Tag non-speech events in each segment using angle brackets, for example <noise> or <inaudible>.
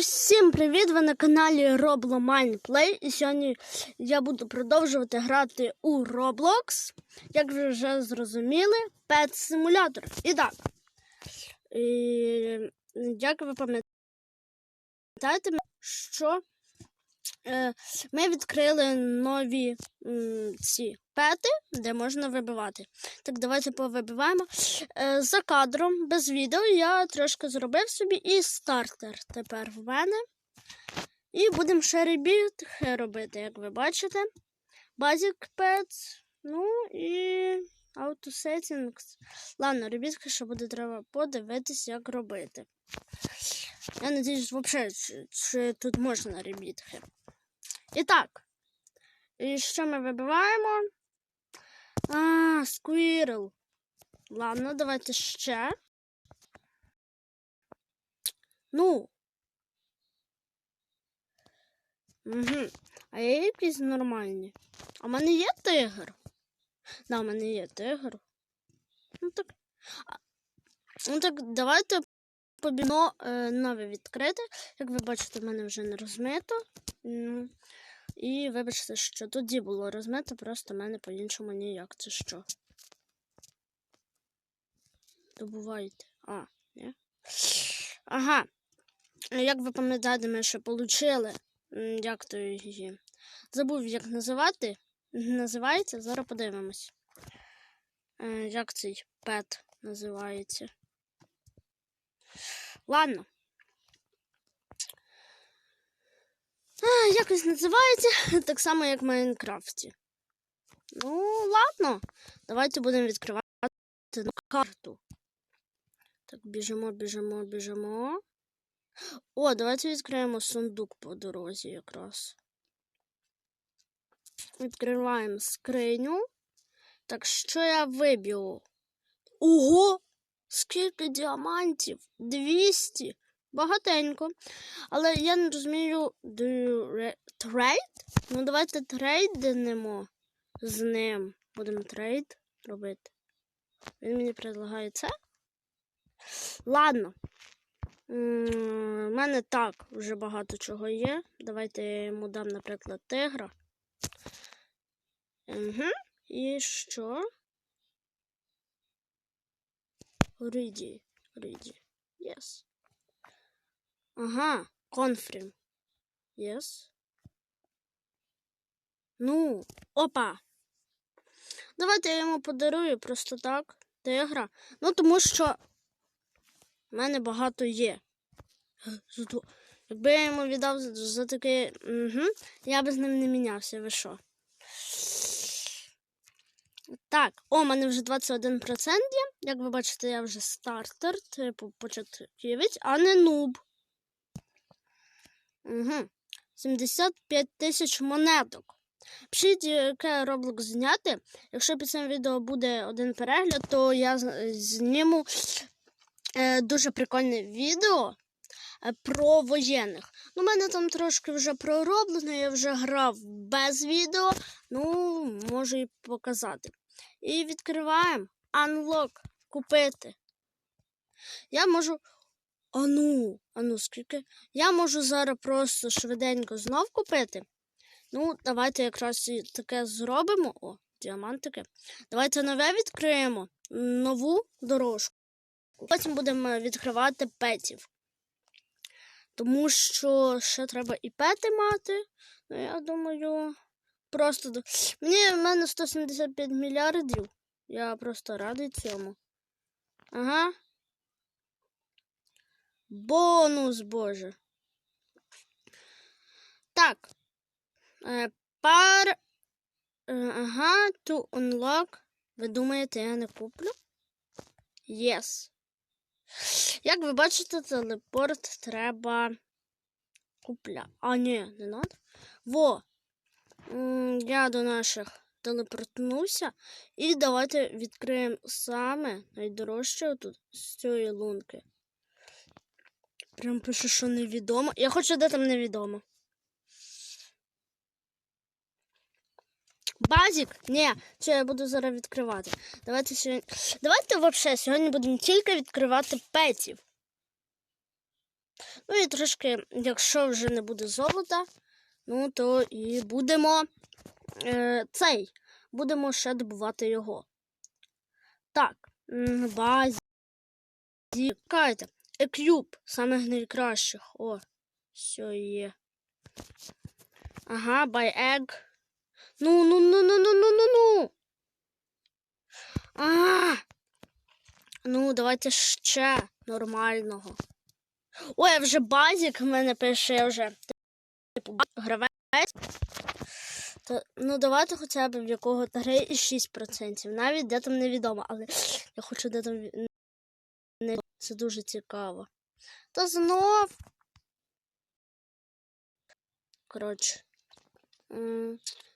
всім привіт! Ви на каналі Roblo Mindplay. І сьогодні я буду продовжувати грати у Roblox. Як ви вже зрозуміли, Pet Simulator. І так. І, як ви пам'ятаєте, що е, ми відкрили нові ці пети, де можна вибивати. Так, давайте повибиваємо. Е, за кадром без відео я трошки зробив собі і стартер тепер в мене. І будемо ще ребіт робити, як ви бачите. Basic Pets. Ну і Auto Settings. Ладно, ребітки, що буде треба подивитись, як робити. Я надіюсь, взагалі, чи, чи тут можна ребітки. І так. І що ми вибиваємо? А, Squirrel. Ладно, давайте ще. Ну. Угу. А є якісь нормальні. А в мене є тигр? Да, в мене є тигр. Ну так. Ну так, давайте побіно е, нове відкрити. Як ви бачите, в мене вже не розмито. І вибачте, що тоді було розмито, просто мене по-іншому ніяк. Це що? Добувайте. А, ні? Ага. Як ви пам'ятаєте, ми ще отримали. Як то її? Забув, як називати. Називається. Зараз подивимось. Е, Як цей пет називається? Ладно. Якось називається <laughs> так само, як в Майнкрафті. Ну, ладно. Давайте будемо відкривати карту. Так, біжимо, біжимо, біжимо. О, давайте відкриємо сундук по дорозі якраз. Відкриваємо скриню. Так, що я виб'ю? Ого! Скільки діамантів? 200. Багатенько. Але я не розумію, trade? Ну, давайте трейднемо з ним. Будемо трейд робити. Він мені предлагає це. Ладно. У мене так вже багато чого є. Давайте я йому дам, наприклад, тигра. Угу. І що? Риді. Риді. Yes. Ага, конфрім. Yes. Ну, опа. Давайте я йому подарую просто так. Тигра. Ну, тому що в мене багато є. Якби я йому віддав за, таке, угу, я би з ним не мінявся, ви що? Так, о, у мене вже 21% є. Як ви бачите, я вже стартер, типу початківець, а не нуб. Угу. 75 тисяч монеток. Пишіть, яке Roblox зняти. Якщо під цим відео буде один перегляд, то я зніму е, дуже прикольне відео е, про воєнних. Ну, у мене там трошки вже пророблено, я вже грав без відео, ну, можу і показати. І відкриваємо Unlock. Купити. Я можу. Ану, ану, скільки? Я можу зараз просто швиденько знов купити. Ну, давайте якраз і таке зробимо. О, діамантики. Давайте нове відкриємо. Нову дорожку. Потім будемо відкривати петів. Тому що ще треба і пети мати. Ну, я думаю, просто. Мені в мене 175 мільярдів. Я просто радий цьому. Ага. Бонус, боже. Так. Е, пар. е, Ага, to unlock. Ви думаєте, я не куплю? Yes. Як ви бачите, телепорт треба купля. А, ні, не надо. Во. Я до наших телепортнуся. І давайте відкриємо саме найдорожче тут з цієї лунки. Прям пише, що невідомо. Я хочу, де там невідомо. Базік? Ні, це я буду зараз відкривати. Давайте сьогодні. Давайте взагалі сьогодні будемо тільки відкривати петів. Ну і трошки, якщо вже не буде золота, ну то і будемо е, цей. Будемо ще добувати його. Так, м, базі. Чекайте. Екюб, саме найкращих. О, все є. Ага, buy egg. Ну, ну, ну, ну, ну, ну, ну, ну. А. Ну, давайте ще нормального. Ой, а вже базік в мене пише я вже. Типу, гравець. То, ну, давайте хоча б в якого 3,6%. Навіть де там невідомо, але я хочу де там це дуже цікаво. То знов. Коротше.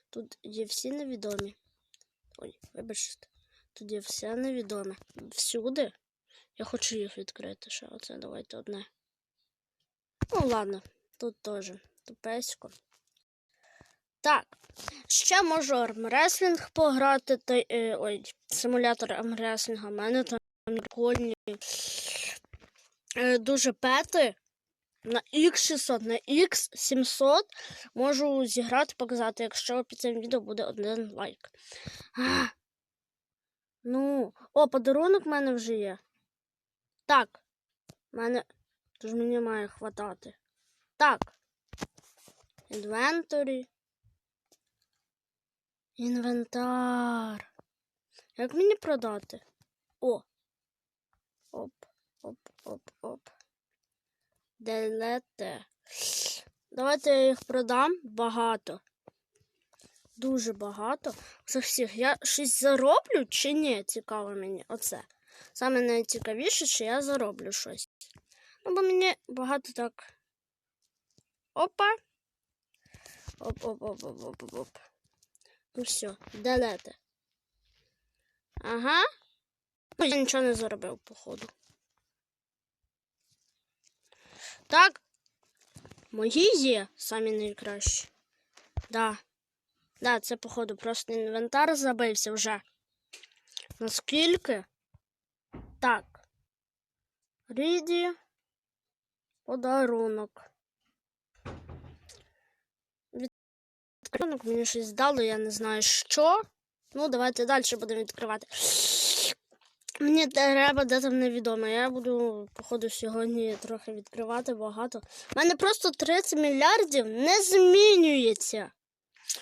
Тут є всі невідомі. Ой, вибачте. Тут є все невідоме. Всюди. Я хочу їх відкрити ще. Оце давайте одне. Ну, ладно, тут теж. Тупесько. Так. Ще можу армреслінг пограти. Той, е, ой, симулятор армреслінга. У мене там прикольні е, дуже пети. На X600, на X700 можу зіграти, показати, якщо під цим відео буде один лайк. А, ну, о, подарунок в мене вже є. Так. В мене. Тож мені має хватати. Так. Інвенторі. Інвентар. Як мені продати? О. Оп, оп, оп, оп. Делете. Давайте я їх продам багато. Дуже багато. Це всіх. Я щось зароблю чи ні? Цікаво мені. Оце. Саме найцікавіше, чи я зароблю щось. Ну, бо мені багато так. Опа. Оп-оп-оп-оп-оп-оп. Ну все, делете. Ага. Ну, я нічого не заробив, походу. Так. Мої є самі найкращі. Да. Да, це, походу, просто інвентар забився вже. Наскільки? Так. Ріді. Подарунок. Відкринок мені щось здало, я не знаю що. Ну, давайте далі будемо відкривати. Мені треба де там невідомо. Я буду, походу, сьогодні трохи відкривати багато. У мене просто 30 мільярдів не змінюється.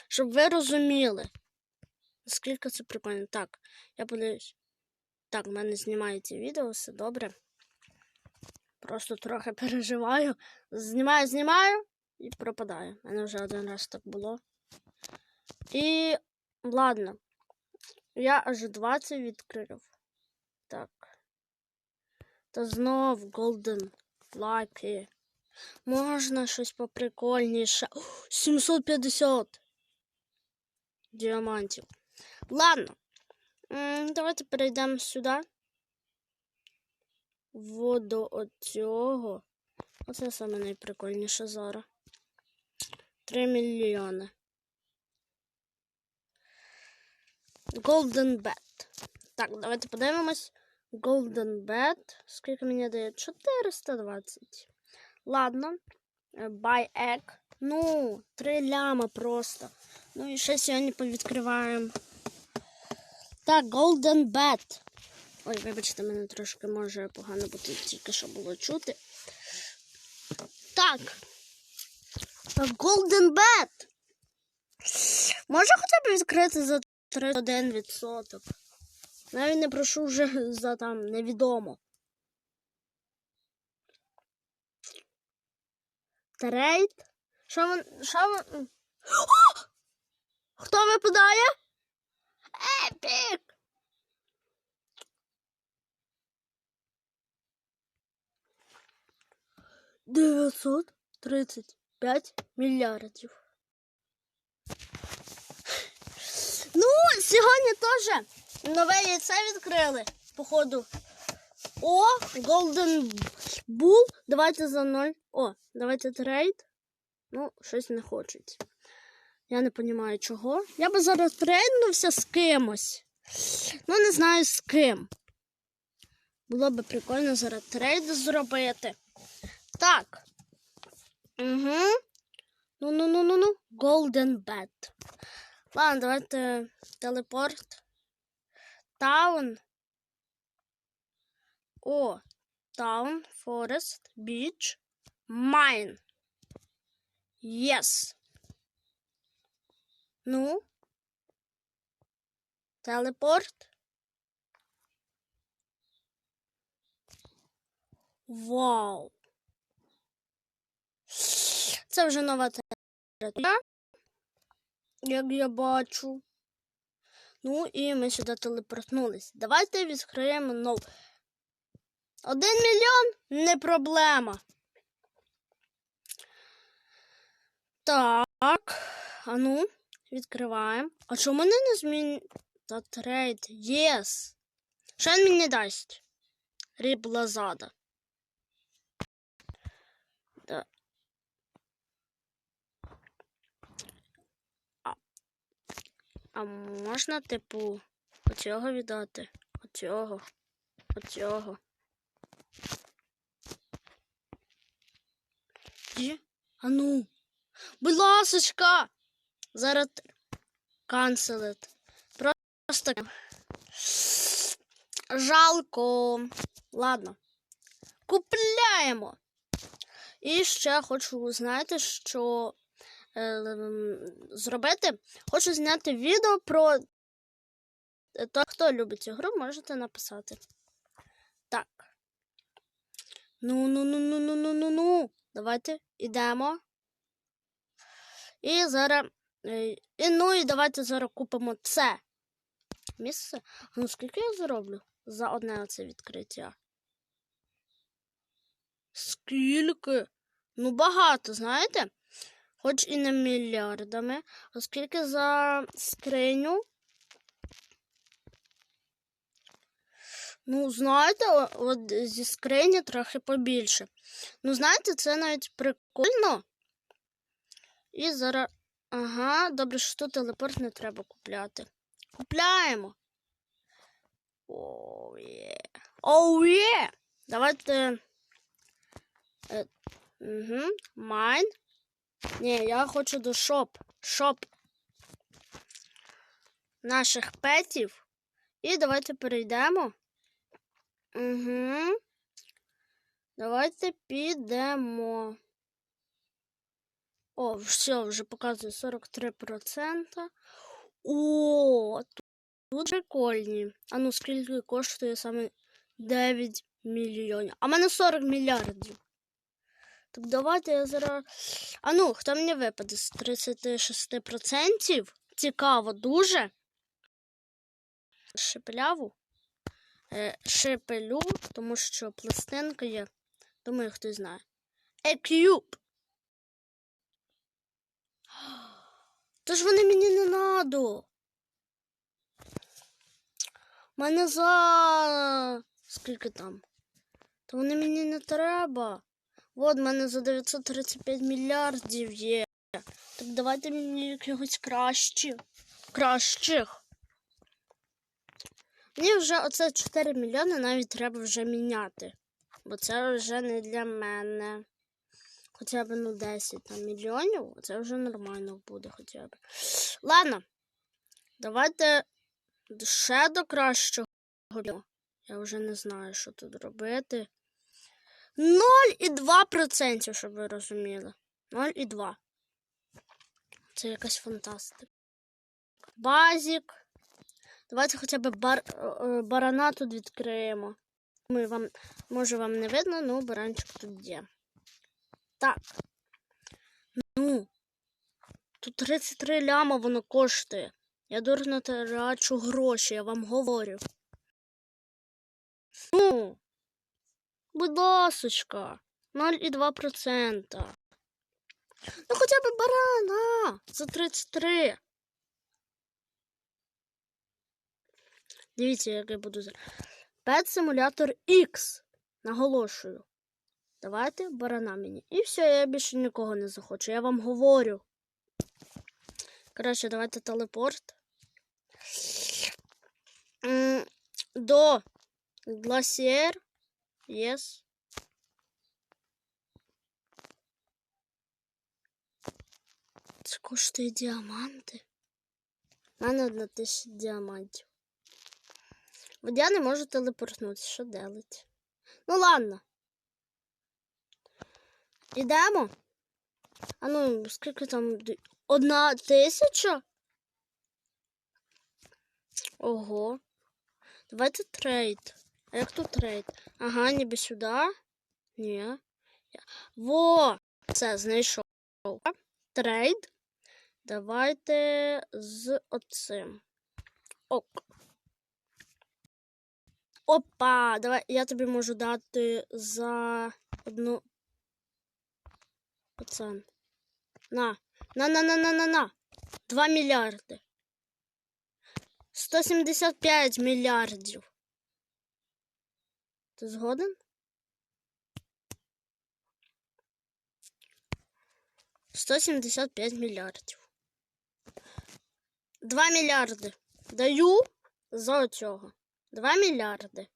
Щоб ви розуміли. Наскільки це прикольно. Так, я подивлюсь. Так, в мене знімається відео, все добре. Просто трохи <laughs> переживаю. Знімаю, знімаю і пропадаю. У мене вже один раз так було. І ладно. Я аж 20 відкрив. Так. Та знов Golden Lucky. Можна щось поприкольніше. 750 діамантів. Ладно. Давайте перейдемо сюди. В до оцього. Оце саме найприкольніше зараз. 3 мільйони. Golden Bet. Так, давайте подивимось. Golden Bet. Скільки мені дає? 420. Ладно. Е, Buy egg. Ну, 3 ляма просто. Ну і ще сьогодні повідкриваємо. Так, Golden Bet. Ой, вибачте, мене трошки може погано бути, тільки що було чути. Так. Golden Bet. Може хоча б відкрити за 31%. Навіть не прошу вже <laughs> за там невідомо. Трейд. Що він. Що він. О! Хто випадає? Епік! Дев'ятсот тридцять п'ять мільярдів. Ну, сьогодні теж нове яйце відкрили, походу. О, Golden Bull. Давайте за ноль. О, давайте трейд. Ну, щось не хочуть. Я не розумію чого. Я би зараз трейднувся з кимось. Ну, не знаю з ким. Було би прикольно зараз трейд зробити. Так. Угу. Ну-ну-ну-ну-ну. Golden Bed. Ладно, давайте телепорт. Таун. О, Таун, Форест, Біч, Майн. Єс. Ну. Телепорт. Вау. Це вже нова територія, як я бачу. Ну і ми сюди телепортнулись. Давайте відкриємо нову. Один мільйон не проблема. Так. А ну, відкриваємо. А чому мене не змін... Та трейд. Єс. Що він мені дасть? Ріблазада. Да. А можна, типу, оцього віддати? Оцього. Оцього. Є? А ну. Будь ласочка. Зараз канцелит. Просто жалко. Ладно. Купляємо. І ще хочу, знаєте, що зробити? Хочу зняти відео про е, то, хто любить цю гру, можете написати. Так. Ну, ну, ну, ну, ну, ну, ну, ну. Давайте йдемо. І зараз. е, І ну і давайте зараз купимо це місце. Ну, скільки я зароблю за одне оце відкриття? Скільки? Ну, багато, знаєте? Хоч і не мільярдами, оскільки за скриню. Ну, знаєте, от зі скрині трохи побільше. Ну, знаєте, це навіть прикольно. І зараз. Ага, добре, що тут телепорт не треба купляти. Купляємо. Оу є. Оу є. Давайте. Е, угу. Майн. Ні, я хочу до шоп. Шоп наших петів. І давайте перейдемо. Угу. Давайте підемо. О, все, вже показує 43%. О, тут, прикольні. А ну скільки коштує саме 9 мільйонів. А в мене 40 мільярдів. Так давайте я зараз. А ну, хто мені випаде з 36%? Цікаво дуже. Шепеляву. Е, шепелю, тому що пластинка є. Думаю, хтось знає. Екюб. Тож вони мені не надо. Мене за. Скільки там? То вони мені не треба. От в мене за 935 мільярдів є. Так давайте мені якихось кращих. Кращих. Мені вже оце 4 мільйони навіть треба вже міняти. Бо це вже не для мене. Хоча б ну 10 там, мільйонів, це вже нормально буде хоча б. Ладно, давайте ще до кращого. Я вже не знаю, що тут робити. 0,2%, щоб ви розуміли. 0,2. Це якась фантастика. Базік. Давайте хоча б бар, е, барана тут відкриємо. Ми вам, може, вам не видно, ну баранчик тут є. Так. Ну. Тут 33 ляма воно коштує. Я дурно трачу гроші, я вам говорю. Ну. Будь ласочка. 0,2%. Ну хоча б барана за 33. Дивіться, як я буду. Pet Simulator X. Наголошую. Давайте барана мені. І все, я більше нікого не захочу. Я вам говорю. Коротше, давайте телепорт. До Гласіер. Єс. коштує діаманти? У мене одна тисяча діамантів. От я не можу телепортнутися, що делать? Ну ладно. Ідемо. А ну, скільки там? Одна тисяча? Ого. Давайте трейд. А як тут трейд? Ага, ніби сюди. Ні. Во! Це знайшов. Трейд. Давайте з оцим. Ок. Опа! Давай я тобі можу дати за одну. Оце. На. На, на, на, на, на, на. 2 мільярди. 175 мільярдів. Ти згоден? Сто сімдесят п'ять мільярдів. Два мільярди. Даю за цього. Два мільярди.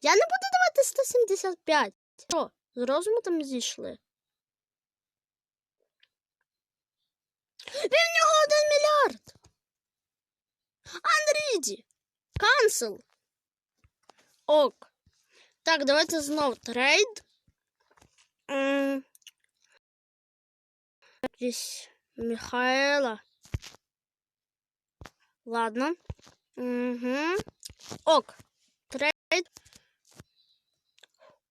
Я не буду давати 175. Що, з розуму там зійшли? Він в нього один мільярд. Анріді. Кансел. Ок. Так, давайте знов трейд. М, Якийсь Михаела. Ладно. Угу. Ок. Трейд.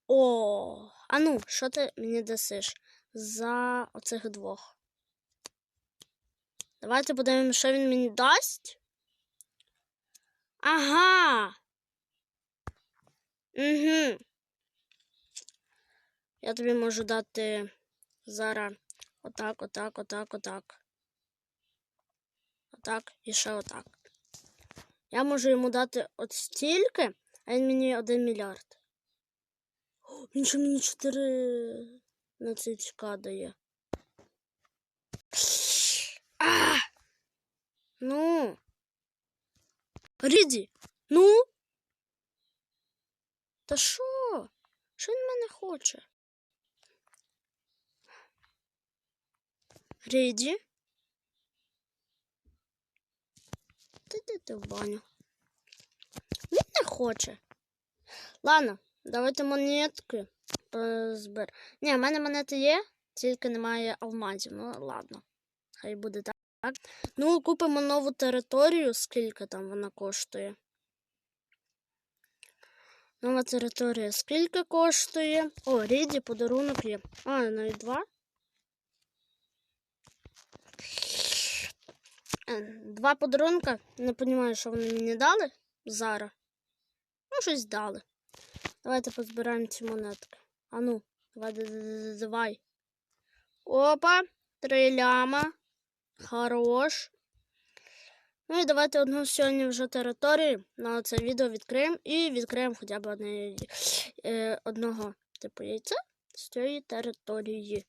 О, а ну, що ти мені дасиш за оцих двох? Давайте подивимося, що він мені дасть. Ага. Угу. Я тобі можу дати зараз отак, отак, отак, отак. Отак і ще отак. Я можу йому дати от стільки, а він мені один мільярд. О, Він ще мені 4 на дає. А! Ну. Ріді, ну. Та що? Що він мене хоче? Ріді? Ти ти ти в баню. Він не хоче. Ладно, давайте монетки позбер. Ні, в мене монети є, тільки немає алмазів. Ну ладно. Хай буде так. Ну, купимо нову територію, скільки там вона коштує. Нова територія скільки коштує? О, Ріді подарунок є. А, навіть два. Е, Два подарунка. Не розумію, що вони мені дали зараз. Ну, щось дали. Давайте позбираємо ці монетки. А ну, давай, давай. Опа, три ляма. Хорош. Ну і давайте одну сьогодні вже територію на це відео відкриємо і відкриємо хоча б одне, е, одного типу яйця з цієї території.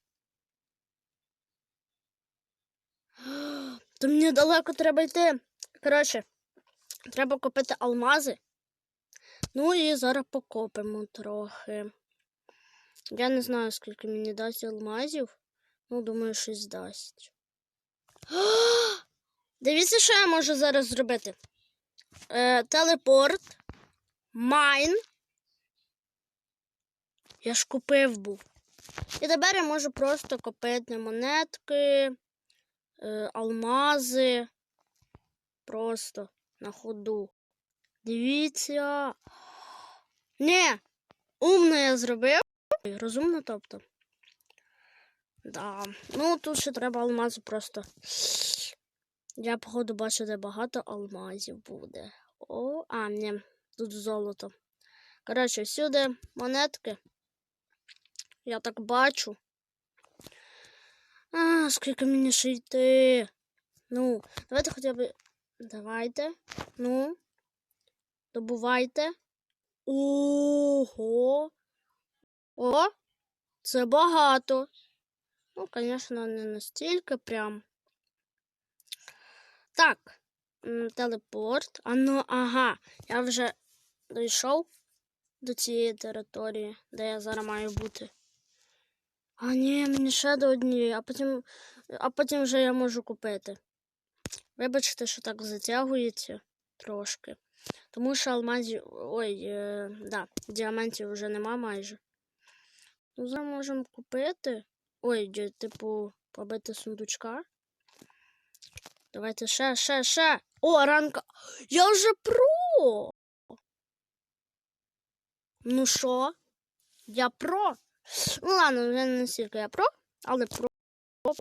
<gasps> То мені далеко треба йти. Коротше, треба купити алмази. Ну і зараз покопимо трохи. Я не знаю, скільки мені дасть алмазів. Ну, думаю, щось дасть. <gasps> Дивіться, що я можу зараз зробити. Е, телепорт. Майн. Я ж купив був. І тепер я можу просто купити монетки, е, алмази. Просто на ходу. Дивіться. Не, умно я зробив. Розумно, тобто. Да. Ну, тут ще треба алмази просто. Я, походу, бачу, де багато алмазів буде. О, а, ні, тут золото. Коротше, всюди монетки. Я так бачу. А, скільки мені ще йти? Ну, давайте хоча б. Давайте. Ну. Добувайте. Ого. О, це багато. Ну, звісно, не настільки прям. Так, телепорт. А ну, ага, я вже дійшов до цієї території, де я зараз маю бути. А ні, мені ще до однієї, а потім, а потім вже я можу купити. Вибачте, що так затягується трошки. Тому що алмазів. Ой, е, да, діамантів вже нема майже. Ну, зараз можемо купити. Ой, типу, побити сундучка. Давайте ще, ще, ще. О, ранка. Я вже про. Ну що? Я про. Ну ладно, вже не настільки я про, але про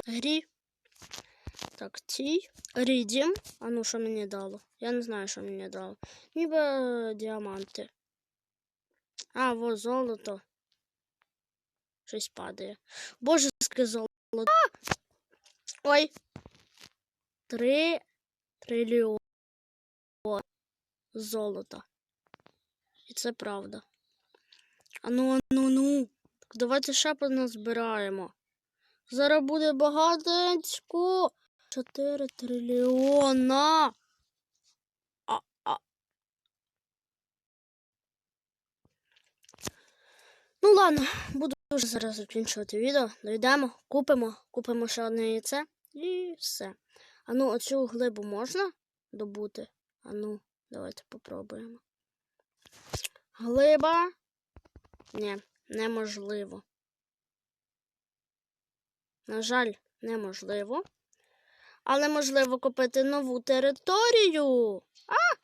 грі. Так, цій. Рідім. А ну що мені дало? Я не знаю, що мені дало. Ніби діаманти. А, во золото. Щось падає. Божеське золото. Ой. Три трильйони золота. І це правда. А ну, ну. Так давайте ще позбираємо. Зараз буде багатенько. Чотири трильйона. А, а. Ну ладно, буду вже зараз закінчувати відео. Дойдемо, купимо, купимо ще одне яйце і все. А ну, оцю глибу можна добути? А ну, давайте попробуємо. Глиба. Ні, неможливо. На жаль, неможливо. Але можливо купити нову територію. А!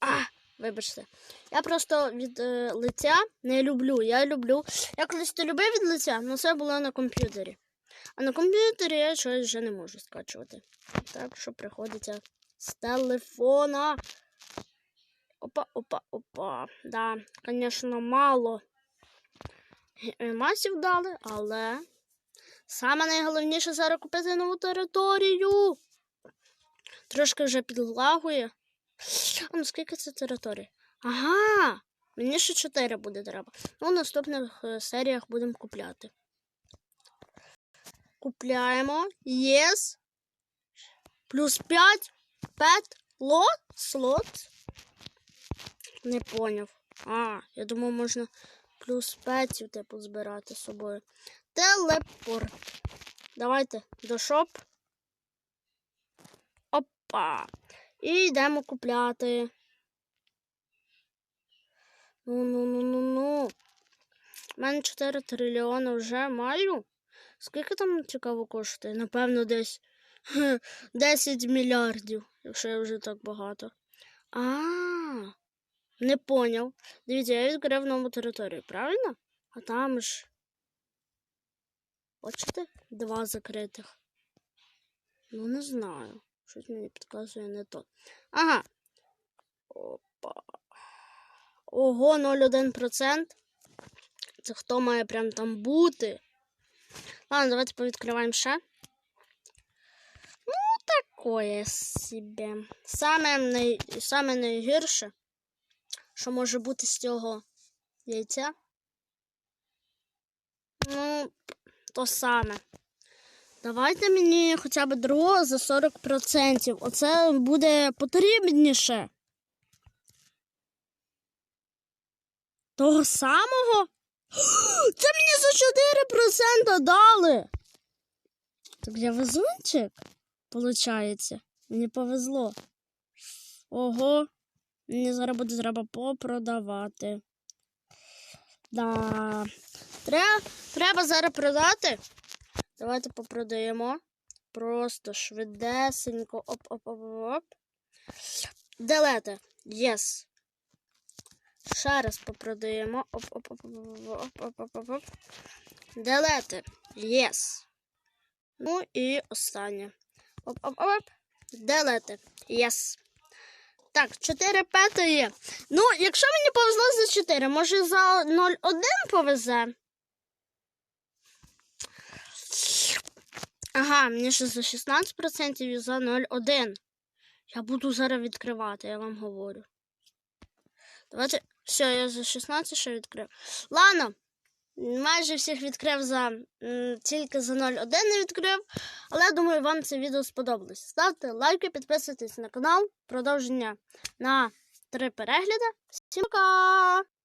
А! Вибачте. Я просто від е, лиця не люблю. Я люблю. Я колись то любив від лиця, але це було на комп'ютері. А на комп'ютері я щось вже не можу скачувати. Так що приходиться з телефона. Опа, опа, опа. Да, звісно, мало масів дали, але саме найголовніше зараз купити нову територію. Трошки вже підлагує. А ну скільки це територій? Ага, мені ще 4 буде треба. Ну, в наступних е, серіях будемо купляти. Купляємо. Єс. Плюс 5. 5 лот. Слот. Не поняв. А, я думав, можна плюс 5 типу збирати з собою. Телепорт. Давайте до шоп. Опа. І йдемо купляти. Ну, ну, ну, ну, ну. У мене 4 трильйони вже маю. Скільки там цікаво коштує? Напевно, десь 10 мільярдів, якщо вже так багато. А, не поняв. Дивіться, я відкрив нову територію, правильно? А там ж. Бачите? Два закритих. Ну, не знаю. Щось мені підказує не то. Ага. Опа. Ого, 0,1%. Це хто має прям там бути? Ладно, давайте повідкриваємо ще. Ну, такое собі. Саме, най... Саме найгірше, що може бути з цього яйця. Ну, то саме. Давайте мені хоча б другого за 40%. Оце буде потрібніше. Того самого? <gasps> Це мені за 4% дали. Так я везунчик, получається. Мені повезло. Ого, мені зараз буде треба попродавати. Да. Треба, треба зараз продати. Давайте попродаємо. Просто швидесенько. Оп-оп-оп-оп. Делете. Єс. Ще раз попродаємо. Оп-оп-оп-оп-оп-оп-оп-оп. Делете. Єс. Ну і останнє. Оп-оп-оп. Делете. Єс. Так, 4 пета є. Ну, якщо мені повезло за 4, може за 0,1 повезе. Ага, мені ще за 16% і за 0,1. Я буду зараз відкривати, я вам говорю. Давайте. Все, я за 16 ще відкрив. Ладно, майже всіх відкрив за тільки за 0,1 не відкрив. Але думаю, вам це відео сподобалось. Ставте лайки, підписуйтесь на канал. Продовження на 3 перегляди. Всім пока!